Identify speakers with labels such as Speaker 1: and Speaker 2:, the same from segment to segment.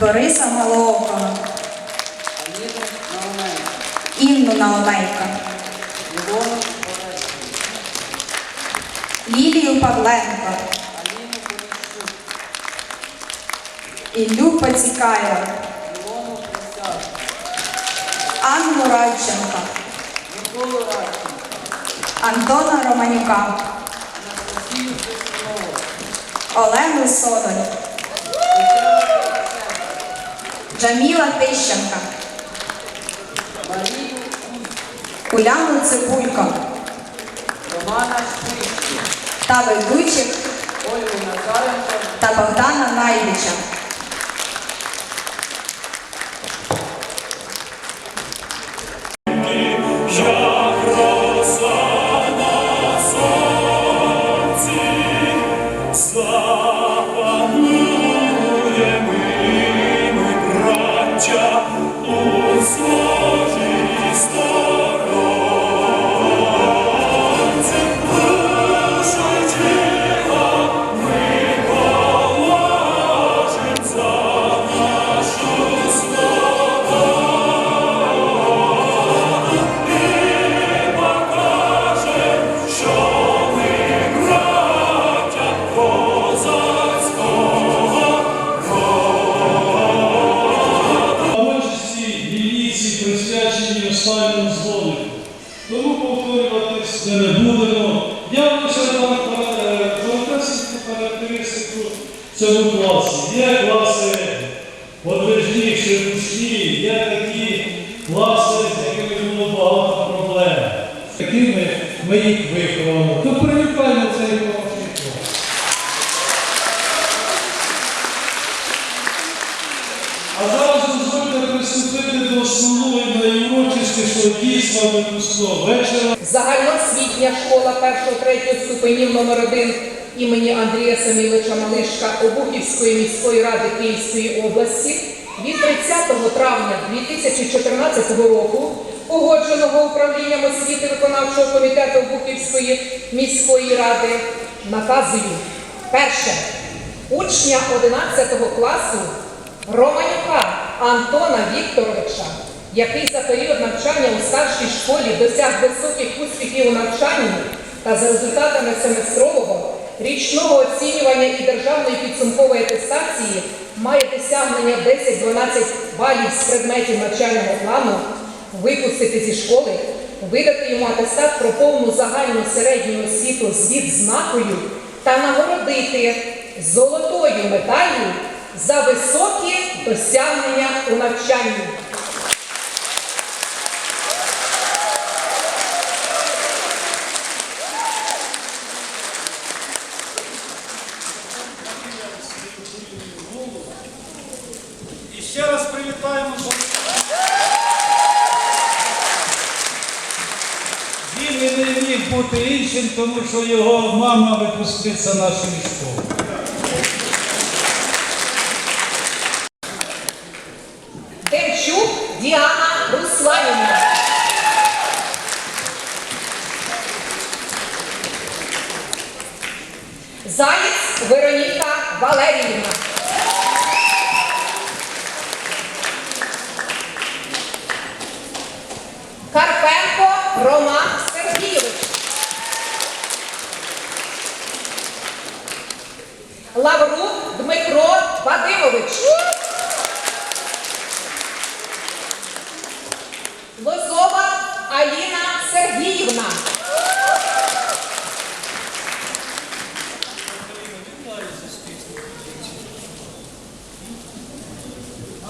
Speaker 1: Бориса Малоокова, Інну
Speaker 2: Олешку,
Speaker 1: Лілію Павленко, Іллю Пацікаєва, Анну Радченко, Антона Романюка, Олену Содоль, Джаміла Тищенка,
Speaker 2: Марію
Speaker 1: Уляну Цибулько.
Speaker 2: Романа Шприцький,
Speaker 1: та ведучих
Speaker 2: Ольгу Назаренко,
Speaker 1: та Богдана Найвіча.
Speaker 3: Цьому класу. Є класи подвижніші, ручні, є такі класи, з якими було багато проблем. Такими ми їх виховали. То привітаємо цей помощник. А зараз дозвольте приступити до основної найурочистішого дійства випускного вечора.
Speaker 4: Загальноосвітня школа 1-3 ступенів номер 1 імені Андрія Самілича Малишка Обухівської міської ради Київської області від 30 травня 2014 року, погодженого управлінням освіти виконавчого комітету Обухівської міської ради, наказую. Перше. Учня 11 класу Романюка Антона Вікторовича, який за період навчання у старшій школі досяг високих успіхів у навчанні та за результатами семестрового, річного оцінювання і державної підсумкової атестації має досягнення 10-12 балів з предметів навчального плану, випустити зі школи, видати йому атестат про повну загальну середню освіту з відзнакою та нагородити золотою медаллю за високі досягнення у навчанні.
Speaker 3: І ще раз привітаємо. Він і не міг бути іншим, тому що його мама випускниця нашої школи.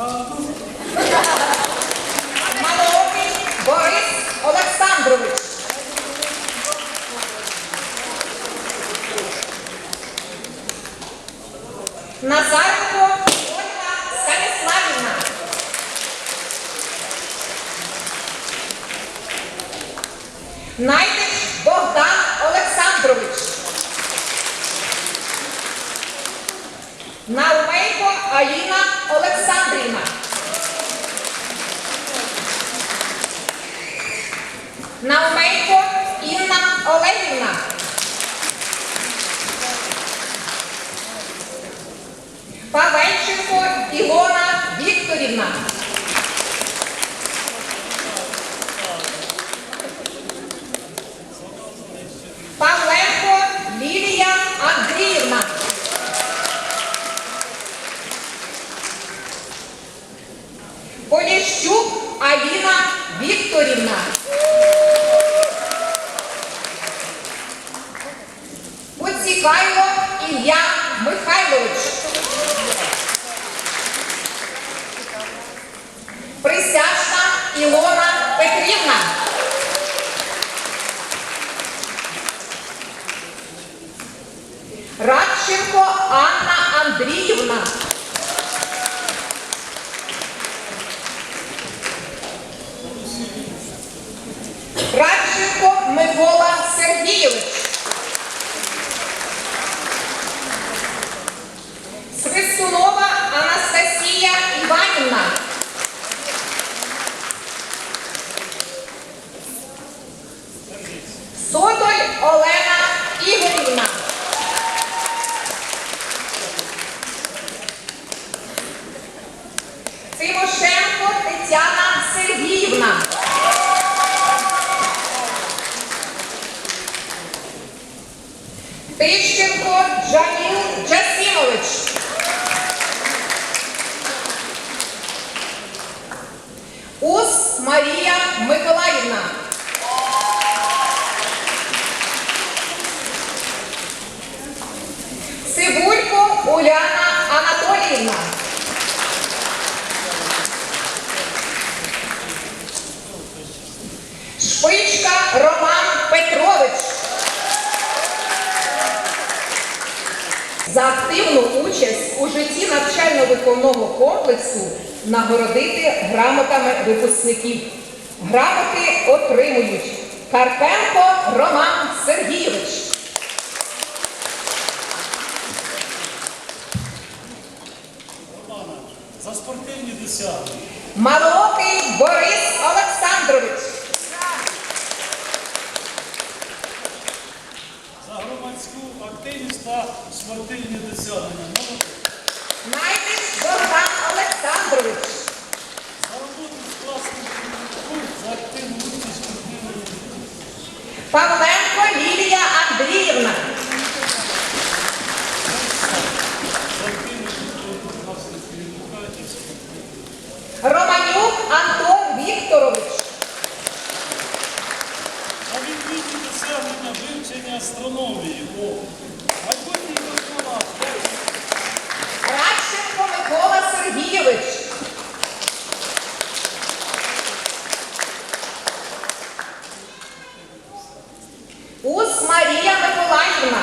Speaker 4: Uh, impressionou За активну участь у житті навчально-виховного комплексу нагородити грамотами випускників. Грамоти отримують Карпенко Роман Сергійович.
Speaker 3: За спортивні досягнення.
Speaker 4: Малокий Борис Олександрович.
Speaker 3: За громадську активність та спортивні досягнення.
Speaker 4: Найдич Богдан Олександрович.
Speaker 3: За роботу з класним керівником, за активну участь у
Speaker 4: Павленко Лілія Андріївна.
Speaker 3: за активну роботу класного керівника і спортивного.
Speaker 4: Романюк Антон Вікторович.
Speaker 3: За відмінні досягнення вивчення астрономії. О, майбутній космонавт.
Speaker 4: Радченко Микола Сергійович. Ус Марія Миколаївна.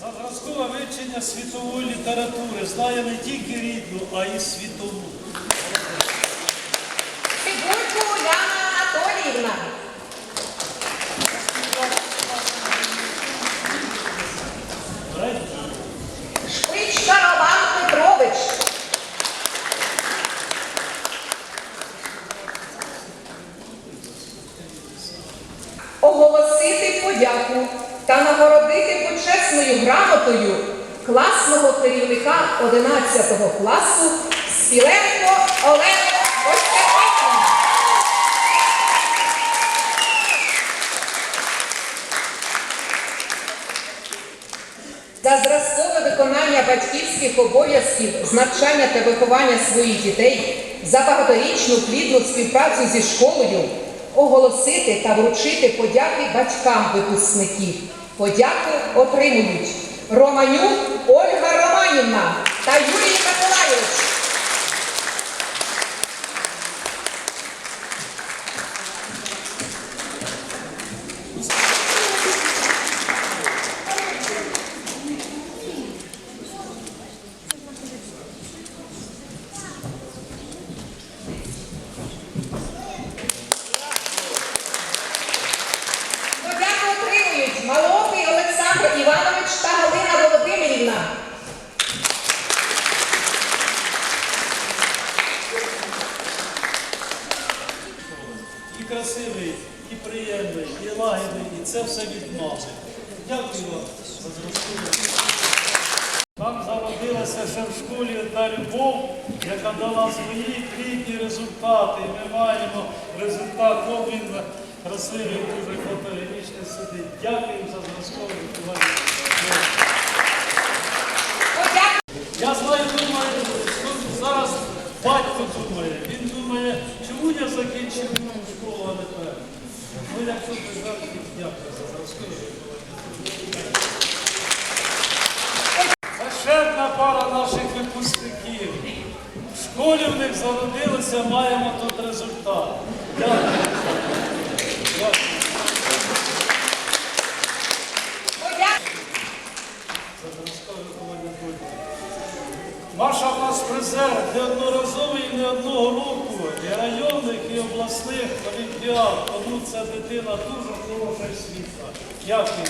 Speaker 3: За зразкове вивчення світової літератури знає не тільки рідну, а й світову.
Speaker 4: Цибулько Уляна Анатоліївна.
Speaker 3: Третє.
Speaker 4: Шпичка Роман Петрович. Оголосити подяку та нагородити почесною грамотою класного керівника 11 класу Спіленко Олену Костянтинівну. За зразкове виконання батьківських обов'язків з навчання та виховання своїх дітей, за багаторічну плідну співпрацю зі школою, оголосити та вручити подяки батькам випускників. Подяку отримують Романюк Ольга Романівна та Юрій Миколайович. Подяку отримують Маловий Олександр Іванович та Галина Володимирівна.
Speaker 3: І красивий, і приємний, і лагідний, і це все від мами. Дякую вам за зразкове. Там зародилася ще в школі одна любов, яка дала свої плідні результати. І ми маємо результат. От він красивий, дуже фотогенічний сидить. Дякую за зразкове виховання. Я знаю, думаю, що зараз батько думає. Він думає, чому ще пара наших випускників. В школі в них зародилися, маємо тут результат. Олімпіад. Тому ця дитина дуже хороша і світла. Дякую.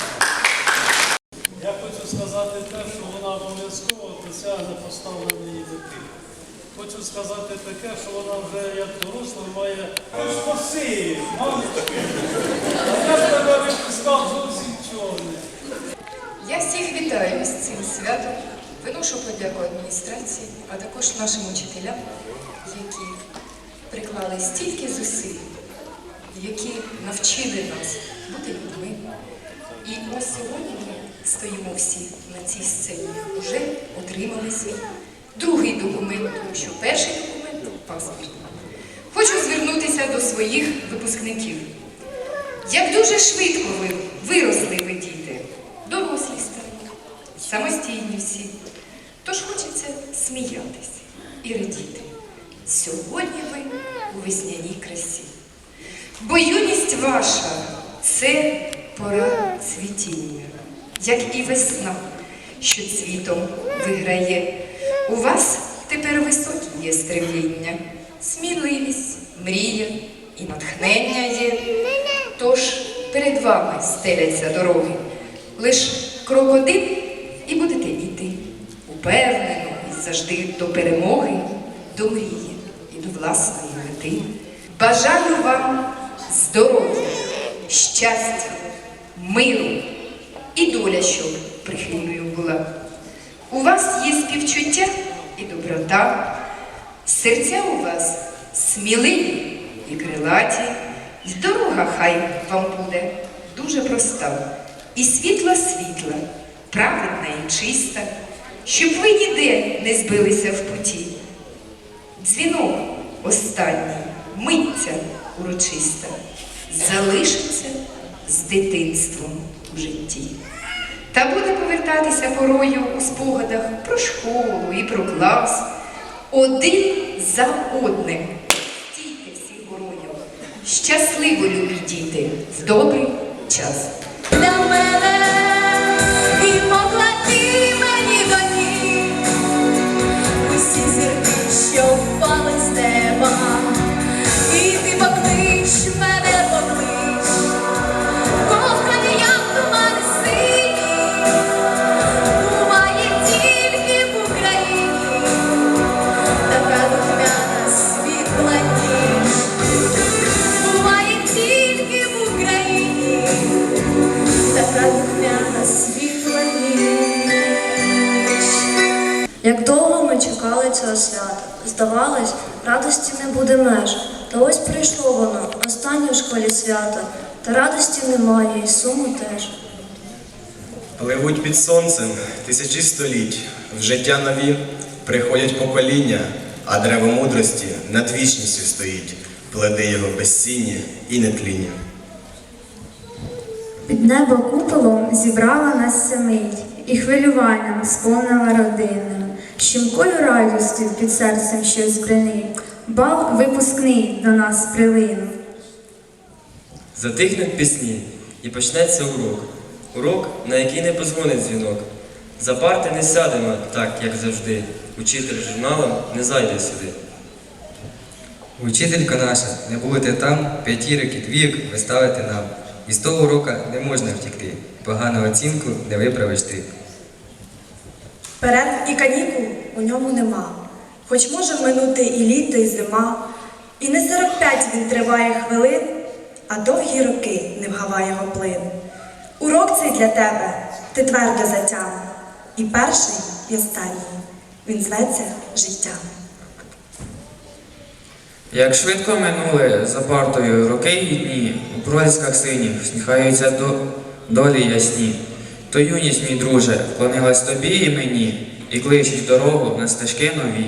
Speaker 3: Я хочу сказати те, що вона обов'язково досягне поставленої мети. Хочу сказати таке, що вона вже як доросла має спаси. Я тебе випускав зовсім чорний.
Speaker 5: Я всіх вітаю з цим святом. Виношу подяку адміністрації, а також нашим учителям, які приклали стільки зусиль, які навчили нас бути людьми. І ось сьогодні ми стоїмо всі на цій сцені, вже отримали свій другий документ, тому що перший документ паспорт. Хочу звернутися до своїх випускників. Як дуже швидко ви виросли ви діти, дорослі стали, самостійні всі. Тож хочеться сміятись і радіти. Сьогодні ви у весняній красі. Бо юність ваша це пора цвітіння, як і весна, що цвітом виграє. У вас тепер високі є стремління, сміливість, мрія і натхнення є. Тож перед вами стеляться дороги. Лиш крок один і будете йти упевнено і завжди до перемоги, до мрії і до власної мети. Бажаю вам здоров'я, щастя, миру і доля, щоб прихильною була. У вас є співчуття і доброта, серця у вас сміливі і крилаті, і дорога хай вам буде дуже проста, і світла світла, праведна і чиста, щоб ви ніде не збилися в путі. Дзвінок останній, миття урочиста, залишиться з дитинством у житті. Та буде повертатися порою у спогадах про школу і про клас. Один за одним. Стійте всі горою. Щасливо, любі діти, в добрий час.
Speaker 6: Як
Speaker 7: довго ми чекали цього свята, здавалось, радості не буде меж. Та ось прийшло воно, останнє в школі свято, та радості немає, і суму теж.
Speaker 8: Пливуть під сонцем тисячі століть, в життя нові приходять покоління, а древо мудрості над вічністю стоїть, пледе його безціння і нетління.
Speaker 9: Під небо куполом зібрала нас семить, і хвилюванням сповнила родина. Щемкою радістю під серцем щось бринить, бал випускний до нас прилинув.
Speaker 10: Затихнуть пісні і почнеться урок. Урок, на який не позвонить дзвінок. За парти не сядемо так, як завжди. Учитель журналом не зайде сюди.
Speaker 11: Учителька наша, не будете там, п'ятірки, двійок ви ставите нам. І з того урока не можна втікти. Погану оцінку не виправиш ти.
Speaker 7: Перед і канікул у ньому нема. Хоч може минути і літо, і зима, і не 45 він триває хвилин, а довгі роки не вгаває його плин. Урок цей для тебе ти твердо затяг, і перший
Speaker 12: і останній. Він зветься життя.
Speaker 13: Як швидко минули за партою роки і дні, у пролісках синіх всміхаються до долі ясні. То юність, мій друже, вклонилась тобі і мені, і кличуть дорогу на стежки нові.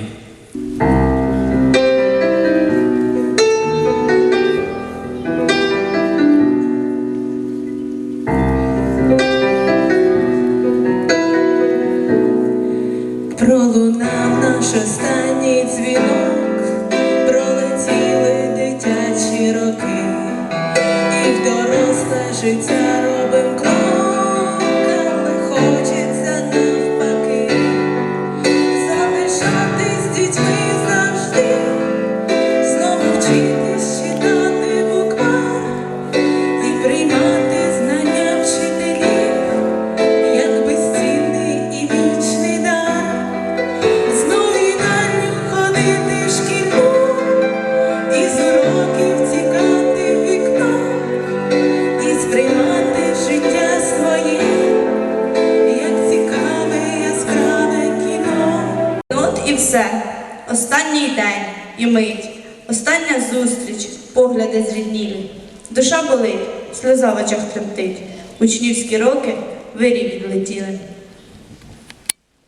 Speaker 14: Останній
Speaker 15: день і мить, остання зустріч, погляди зріднілі. Душа болить, сльоза в очах тремтить. Учнівські роки вирі відлетіли.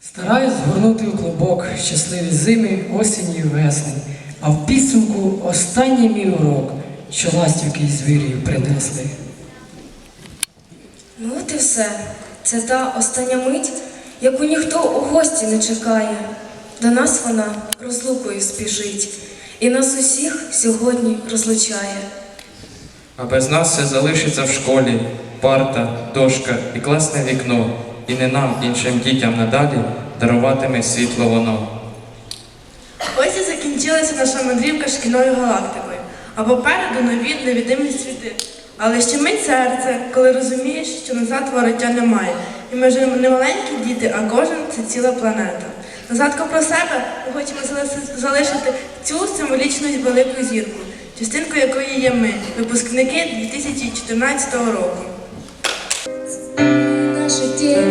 Speaker 16: Стараюсь згорнути у клубок щасливі зими, осені і весни, а в підсумку останній мій урок, що ластівки із вирію принесли.
Speaker 7: Ну от і все. Це та остання мить, яку ніхто у гості не чекає. До нас вона розлукою спішить, і нас усіх сьогодні розлучає.
Speaker 13: А без нас все залишиться в школі, парта, дошка і класне вікно, і не нам, іншим дітям надалі, даруватиме світло воно.
Speaker 15: Ось і закінчилася наша мандрівка шкільною галактикою, а попереду нові невідомі світи. Але щемить серце, коли розумієш, що назад вороття немає. І ми вже не маленькі діти, а кожен це ціла планета. На згадку про себе ми хочемо залишити- цю символічну велику зірку, частинкою якої є ми, випускники 2014 року.
Speaker 6: Наше тіло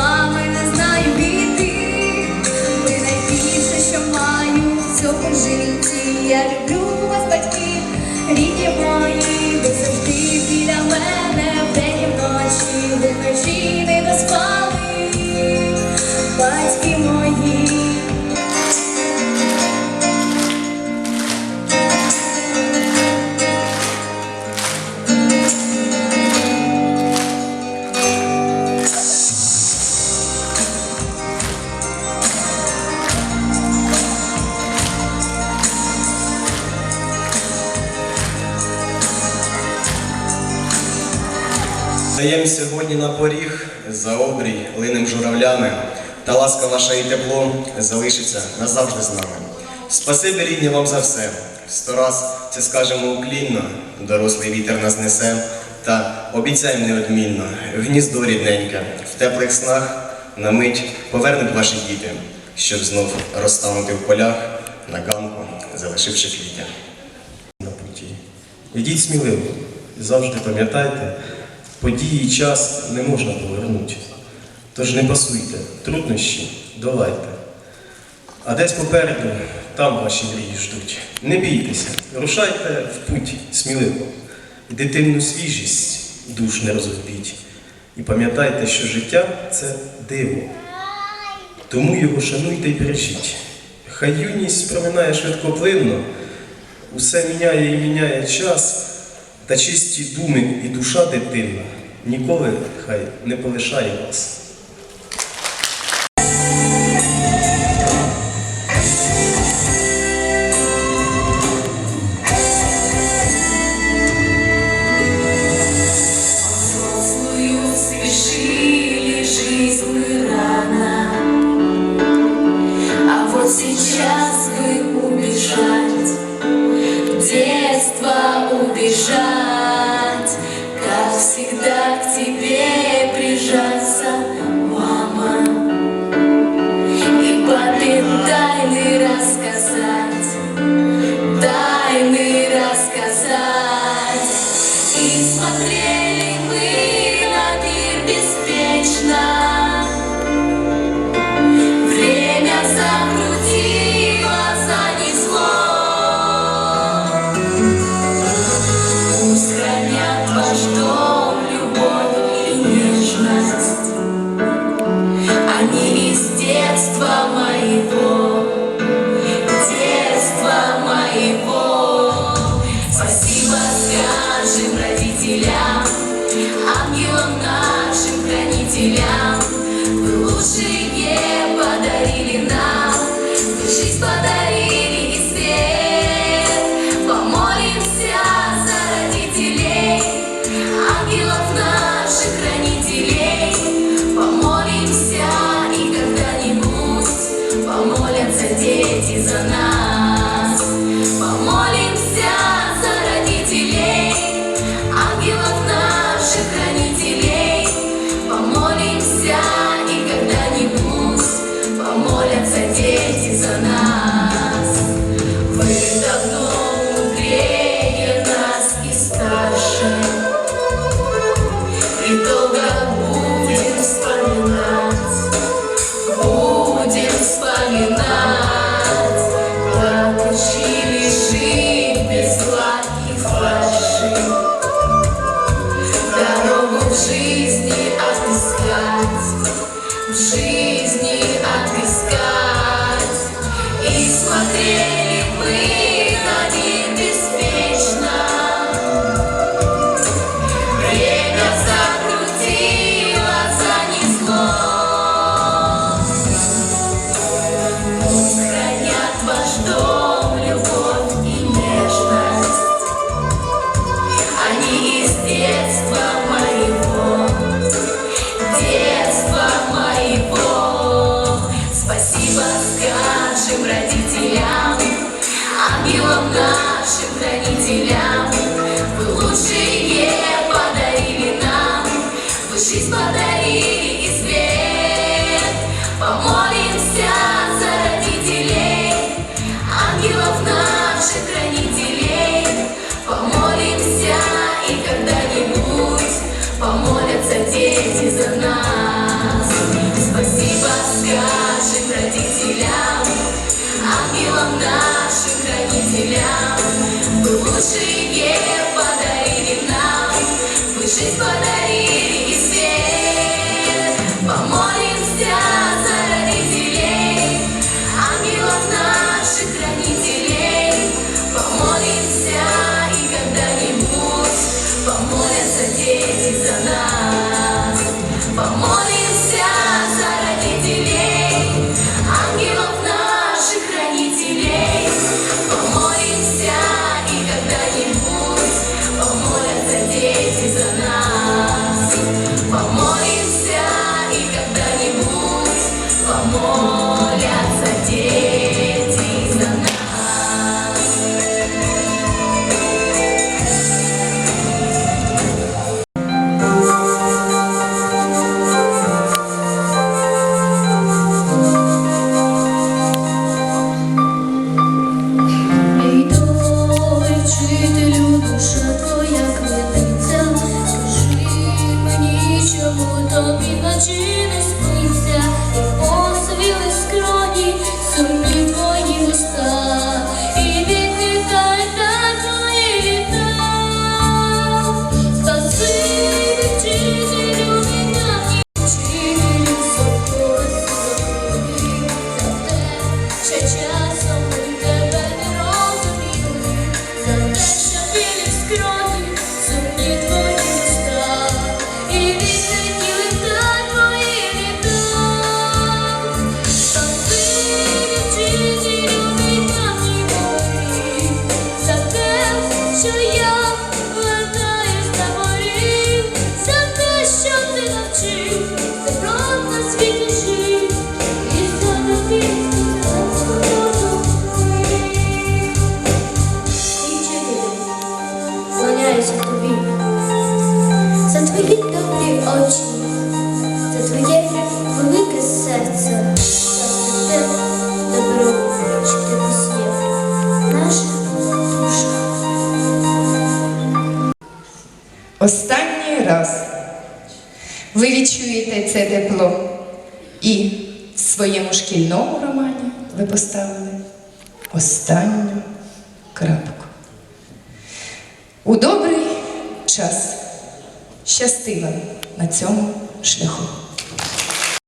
Speaker 14: Мами не
Speaker 6: знаю війти. Ви найбільше, що маю в цьому житті. Я люблю вас, батьків, рідні мої, ви завжди біля мене.
Speaker 8: Сьогодні на поріг за обрій линем журавлями, та ласка ваша і тепло залишиться назавжди з нами. Спасибі рідні вам за все. Сто раз це скажемо уклінно, дорослий вітер нас несе, та обіцяємо неодмінно, гніздо рідненьке, в теплих снах на мить повернуть ваші діти, щоб знов розтанути в полях на ганку, залишивши квіти.
Speaker 17: на путі. Ідіть сміливо, завжди пам'ятайте, події і час не можна повернути. Тож не пасуйте, труднощі долайте. А десь попереду там ваші мрії ждуть. Не бійтеся, рушайте в путь сміливо. Дитинну свіжість душ не розгубіть. І пам'ятайте, що життя це диво. Тому його шануйте й бережіть. Хай юність проминає швидкоплинно, усе міняє і міняє час, та чисті думи і душа дитина ніколи хай не полишає вас.
Speaker 5: X poderia. Тепло. І в своєму шкільному романі ви поставили останню крапку. У добрий час щасти вам на цьому шляху.